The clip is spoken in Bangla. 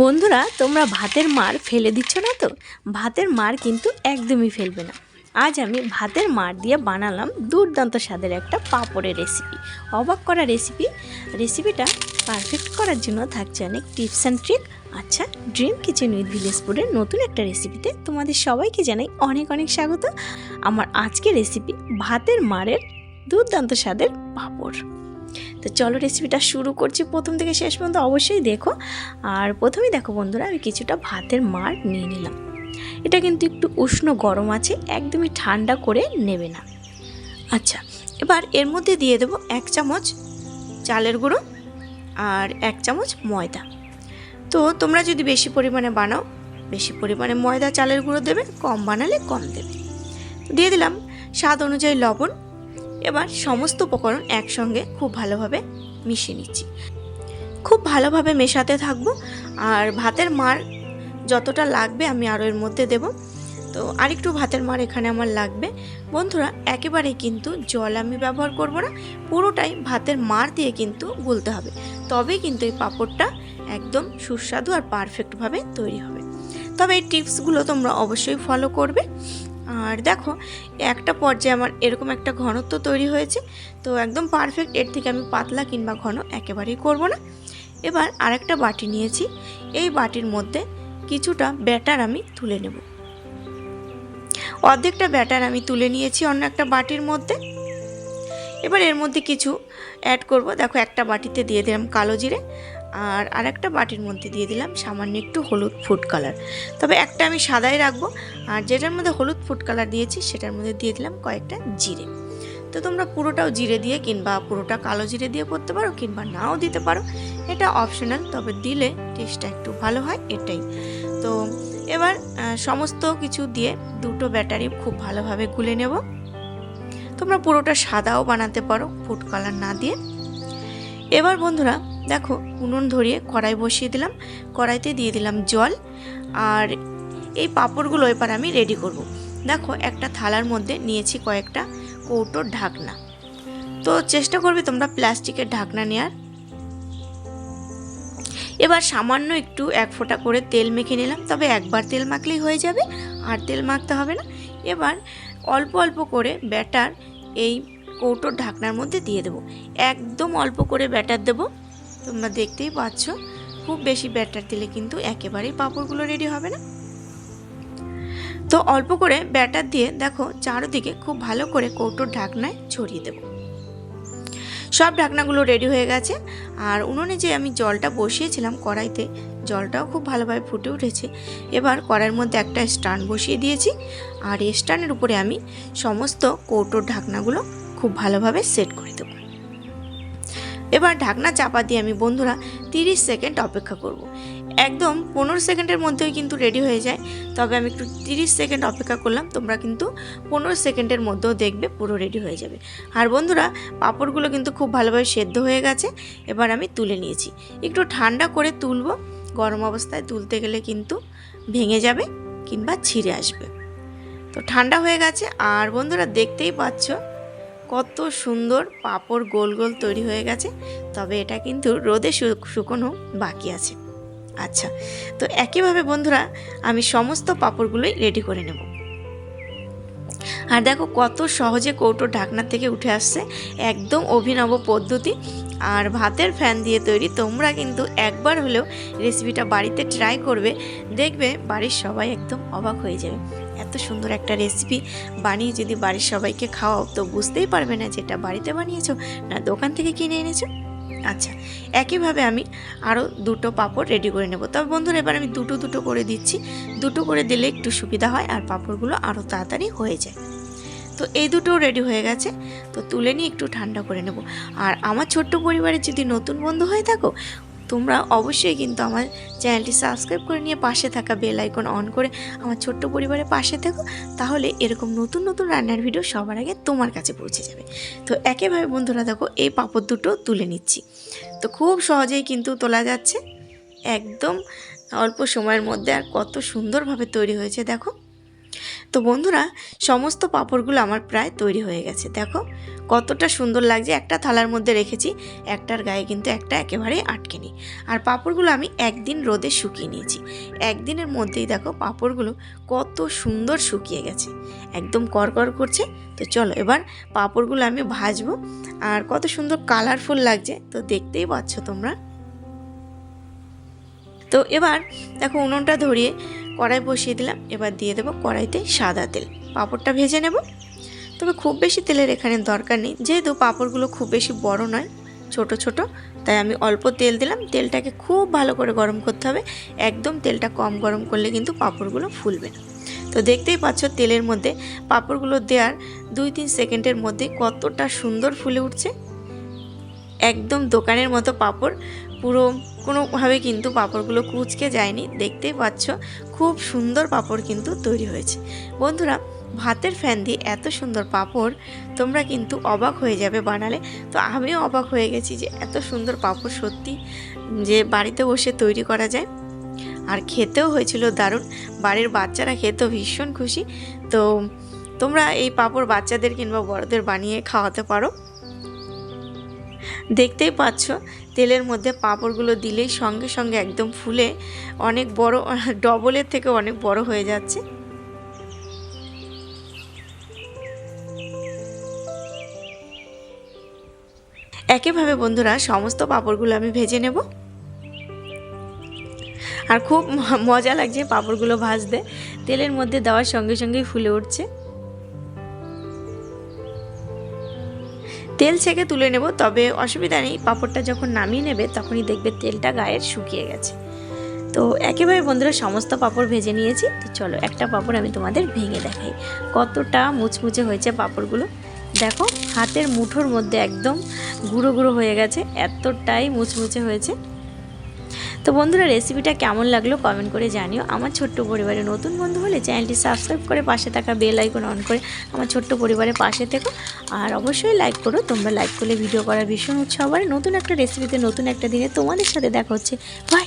বন্ধুরা, তোমরা ভাতের মার ফেলে দিচ্ছ না তো? ভাতের মার কিন্তু একদমই ফেলবে না। আজ আমি ভাতের মার দিয়ে বানালাম দুর্দান্ত স্বাদের একটা পাঁপড়ের রেসিপি অবাক করা রেসিপি রেসিপিটা পারফেক্ট করার জন্য থাকছে অনেক টিপস অ্যান্ড ট্রিক আচ্ছা ড্রিম কিচেন উইথ ভিলেজ ফুডের নতুন একটা রেসিপিতে তোমাদের সবাইকে জানাই অনেক অনেক স্বাগত। আমার আজকের রেসিপি ভাতের মারের দুর্দান্ত স্বাদের পাঁপড়। তো চলো রেসিপিটা শুরু করছি। প্রথম থেকে শেষ পর্যন্ত অবশ্যই দেখো। আর প্রথমেই দেখো বন্ধুরা, আমি কিছুটা ভাতের মার নিয়ে নিলাম। এটা কিন্তু একটু উষ্ণ গরম আছে, একদমই ঠান্ডা করে নেবে না। আচ্ছা এবার এর মধ্যে দিয়ে দেবো এক চামচ চালের গুঁড়ো আর এক চামচ ময়দা। তো তোমরা যদি বেশি পরিমাণে বানাও, বেশি পরিমাণে ময়দা, চালের গুঁড়ো দেবে, কম বানালে কম দেবে। দিয়ে দিলাম স্বাদ অনুযায়ী লবণ। এবার সমস্ত উপকরণ একসঙ্গে খুব ভালোভাবে মিশিয়ে নিচ্ছি। খুব ভালোভাবে মেশাতে থাকব, আর ভাতের মার যতটা লাগবে আমি আরও এর মধ্যে দেব। তো আরেকটু ভাতের মার এখানে আমার লাগবে। বন্ধুরা, একেবারেই কিন্তু জল আমি ব্যবহার করব না, পুরোটাই ভাতের মার দিয়ে কিন্তু গুলতে হবে। তবেই কিন্তু এই পাঁপড়টা একদম সুস্বাদু আর পারফেক্টভাবে তৈরি হবে। তবে এই টিপসগুলো তোমরা অবশ্যই ফলো করবে। আর দেখো, একটা পর্যায়ে আমার এরকম একটা ঘনত্ব তৈরি হয়েছে, তো একদম পারফেক্ট এর থেকে আমি পাতলা কিংবা ঘন একেবারেই করব না। এবার আরেকটা বাটি নিয়েছি, এই বাটির মধ্যে কিছুটা ব্যাটার আমি তুলে নেব। অর্ধেকটা ব্যাটার আমি তুলে নিয়েছি অন্য একটা বাটির মধ্যে। এবার এর মধ্যে কিছু অ্যাড করব। দেখো, একটা বাটিতে দিয়ে দিলাম কালো জিরে আর আরেকটা বাটির মধ্যে দিয়ে দিলাম সামান্য একটু হলুদ ফুড কালার। তবে একটা আমি সাদাই রাখব, আর যেটার মধ্যে হলুদ ফুড কালার দিয়েছি সেটার মধ্যে দিয়ে দিলাম কয়েকটা জিরে। তো তোমরা পুরোটাও জিরে দিয়ে কিংবা পুরোটা কালো জিরে দিয়ে করতে পারো কিংবা নাও দিতে পারো, এটা অপশনাল তবে দিলে টেস্টটা একটু ভালো হয়, এটাই। তো এবার সমস্ত কিছু দিয়ে দুটো ব্যাটারি খুব ভালোভাবে গুলে নেব। তোমরা পুরোটা সাদাও বানাতে পারো, ফুড কালার না দিয়ে। এবার বন্ধুরা, দেখো, উনুন ধরিয়ে কড়াই বসিয়ে দিলাম। কড়াইতে দিয়ে দিলাম জল। আর এই পাঁপড়গুলো এবার আমি রেডি করব। দেখো, একটা থালার মধ্যে নিয়েছি কয়েকটা কৌটোর ঢাকনা। তো চেষ্টা করবে তোমরা প্লাস্টিকের ঢাকনা নেওয়ার এবার সামান্য একটু এক ফোঁটা করে তেল মেখে নিলাম, তবে একবার তেল মাখলেই হয়ে যাবে, আর তেল মাখতে হবে না। এবার অল্প অল্প করে ব্যাটার এই কৌটোর ঢাকনার মধ্যে দিয়ে দেবো। একদম অল্প করে ব্যাটার দেবো। তোমরা দেখতেই পাচ্ছ, খুব বেশি ব্যাটার দিলে কিন্তু একেবারেই পাঁপড়গুলো রেডি হবে না। তো অল্প করে ব্যাটার দিয়ে দেখো, চারোদিকে খুব ভালো করে কৌটোর ঢাকনায় ছড়িয়ে দেবো। সব ঢাকনাগুলো রেডি হয়ে গেছে। আর উনুনে যে আমি জলটা বসিয়েছিলাম কড়াইতে, জলটাও খুব ভালোভাবে ফুটে উঠেছে। এবার কড়াইয়ের মধ্যে একটা স্ট্যান্ড বসিয়ে দিয়েছি। আর এই উপরে আমি সমস্ত কৌটোর ঢাকনাগুলো খুব ভালোভাবে সেট করে দেবো। এবার ঢাকনা চাপা দিয়ে আমি বন্ধুরা 30 সেকেন্ড অপেক্ষা করব। একদম পনেরো সেকেন্ডের মধ্যেই কিন্তু রেডি হয়ে যায়। তবে আমি একটু 30 সেকেন্ড অপেক্ষা করলাম, তোমরা কিন্তু পনেরো সেকেন্ডের মধ্যেও দেখবে পুরো রেডি হয়ে যাবে। আর বন্ধুরা, পাঁপড়গুলো কিন্তু খুব ভালোভাবে সেদ্ধ হয়ে গেছে। এবার আমি তুলে নিয়েছি। একটু ঠান্ডা করে তুলবো। গরম অবস্থায় তুলতে গেলে কিন্তু ভেঙে যাবে কিংবা ছিঁড়ে আসবে। তো ঠান্ডা হয়ে গেছে। আর বন্ধুরা, দেখতেই পাচ্ছ কত সুন্দর পাঁপড় গোল গোল তৈরি হয়ে গেছে, তবে এটা কিন্তু রোদে শুকনো বাকি আছে। আচ্ছা তো একইভাবে বন্ধুরা, আমি সমস্ত পাঁপড়গুলোই রেডি করে নেব। আর দেখো কত সহজে কৌটো ঢাকনা থেকে উঠে আসছে, একদম অভিনব পদ্ধতি। আর ভাতের ফ্যান দিয়ে তৈরি, তোমরা কিন্তু একবার হলেও রেসিপিটা বাড়িতে ট্রাই করবে, দেখবে বাড়ির সবাই একদম অবাক হয়ে যাবে। এত সুন্দর একটা রেসিপি বানিয়ে যদি বাড়ির সবাইকে খাওয়াও, তো বুঝতেই পারবে না যেটা বাড়িতে বানিয়েছো না দোকান থেকে কিনে এনেছো। আচ্ছা একইভাবে আমি আরও দুটো পাঁপড় রেডি করে নেব। তবে বন্ধুরা, এবার আমি দুটো দুটো করে দিচ্ছি। দুটো করে দিলে একটু সুবিধা হয় আর পাঁপড়গুলো আরও তাড়াতাড়ি হয়ে যায়। তো এই দুটোও রেডি হয়ে গেছে। তো তুলে নিয়ে একটু ঠান্ডা করে নেব। আর আমার ছোট্ট পরিবারে যদি নতুন বন্ধু হয়ে থাকো তোমরা অবশ্যই কিন্তু আমার চ্যানেলটি সাবস্ক্রাইব করে নিয়ে পাশে থাকা বেল আইকন অন করে আমার ছোট্ট পরিবারের পাশে থেকো, তাহলে এরকম নতুন নতুন রান্নার ভিডিও সবার আগে তোমার কাছে পৌঁছে যাবে। তো একেভাবে বন্ধুরা দেখো, এই পাপড় দুটো তুলে নিচ্ছি। তো খুব সহজেই কিন্তু তোলা যাচ্ছে। একদম অল্প সময়ের মধ্যে আর কত সুন্দরভাবে তৈরি হয়েছে, দেখো। তো বন্ধুরা, সমস্ত পাঁপড়গুলো আমার প্রায় তৈরি হয়ে গেছে। দেখো, কতটা সুন্দর লাগছে। একটা থালার মধ্যে রেখেছি, একটার গায়ে কিন্তু একটা একেবারেই আটকে নেই আর পাঁপড়গুলো আমি একদিন রোদে শুকিয়ে নিয়েছি। একদিনের মধ্যেই দেখো, পাঁপড়গুলো কত সুন্দর শুকিয়ে গেছে। একদম করকর করছে। তো চলো, এবার পাঁপড়গুলো আমি ভাজবো। আর কত সুন্দর কালারফুল লাগছে, তো দেখতেই পাচ্ছ তোমরা। তো এবার দেখো, উনুনটা ধরিয়ে কড়াই বসিয়ে দিলাম, এবার দিয়ে দেবো কড়াইতে সাদা তেল। পাঁপড়টা ভেজে নেব। তবে খুব বেশি তেলের এখানে দরকার নেই, যেহেতু পাঁপড়গুলো খুব বেশি বড় নয়, ছোট ছোট, তাই আমি অল্প তেল দিলাম। তেলটাকে খুব ভালো করে গরম করতে হবে। একদম তেলটা কম গরম করলে কিন্তু পাঁপড়গুলো ফুলবে না। তো দেখতেই পাচ্ছ তেলের মধ্যে পাঁপড়গুলো দেওয়ার দুই তিন সেকেন্ডের মধ্যে কতটা সুন্দর ফুলে উঠছে। একদম দোকানের মতো পাঁপড়। পুরো কোনোভাবে কিন্তু পাঁপড়গুলো কুচকে যায়নি। দেখতেই পাচ্ছ, খুব সুন্দর পাঁপড় কিন্তু তৈরি হয়েছে। বন্ধুরা, ভাতের ফ্যান দিয়ে এত সুন্দর পাঁপড়, তোমরা কিন্তু অবাক হয়ে যাবে বানালে। তো আমিও অবাক হয়ে গেছি যে এত সুন্দর পাঁপড় সত্যি যে বাড়িতে বসে তৈরি করা যায়। আর খেতেও হয়েছিল দারুণ। বাড়ির বাচ্চারা খেতেও ভীষণ খুশি। তো তোমরা এই পাঁপড় বাচ্চাদের কিংবা বড়দের বানিয়ে খাওয়াতে পারো। দেখতেই পাচ্ছ, তেলের মধ্যে পাঁপড়গুলো দিলেই সঙ্গে সঙ্গে একদম ফুলে অনেক বড়, ডবলের থেকে অনেক বড় হয়ে যাচ্ছে। একইভাবে বন্ধুরা সমস্ত পাঁপড়গুলো আমি ভেজে নেব। আর খুব মজা লাগছে পাঁপড়গুলো ভাজতে। তেলের মধ্যে দেওয়ার সঙ্গে সঙ্গেই ফুলে উঠছে। তেল ছেঁকে তুলে নেব, তবে অসুবিধা নেই। পাঁপড়টা যখন নামিয়ে নেবে, তখনই দেখবে তেলটা গায়ের শুকিয়ে গেছে। তো একেবারে বন্ধুরা, সমস্ত পাঁপড় ভেজে নিয়েছি। তো চলো, একটা পাঁপড় আমি তোমাদের ভেঙে দেখাই। কতটা মুচমুচে হয়েছে পাঁপড়গুলো। দেখো, হাতের মুঠোর মধ্যে একদম গুঁড়ো গুঁড়ো হয়ে গেছে। এতটাই মুচমুচে হয়েছে। তো বন্ধুরা রেসিপিটা কেমন লাগল কমেন্ট করে জানিও। আমার ছোট্ট পরিবারে নতুন বন্ধু হলে চ্যানেলটি সাবস্ক্রাইব করে পাশে থাকা বেল আইকন অন করে আমার ছোট্ট পরিবারের পাশে থেকো। আর অবশ্যই লাইক করো, তোমরা লাইক করলে ভিডিও করার ভীষণ উৎসাহ নতুন একটা রেসিপিতে নতুন একটা দিনে তোমাদের সাথে দেখা হচ্ছে। বাই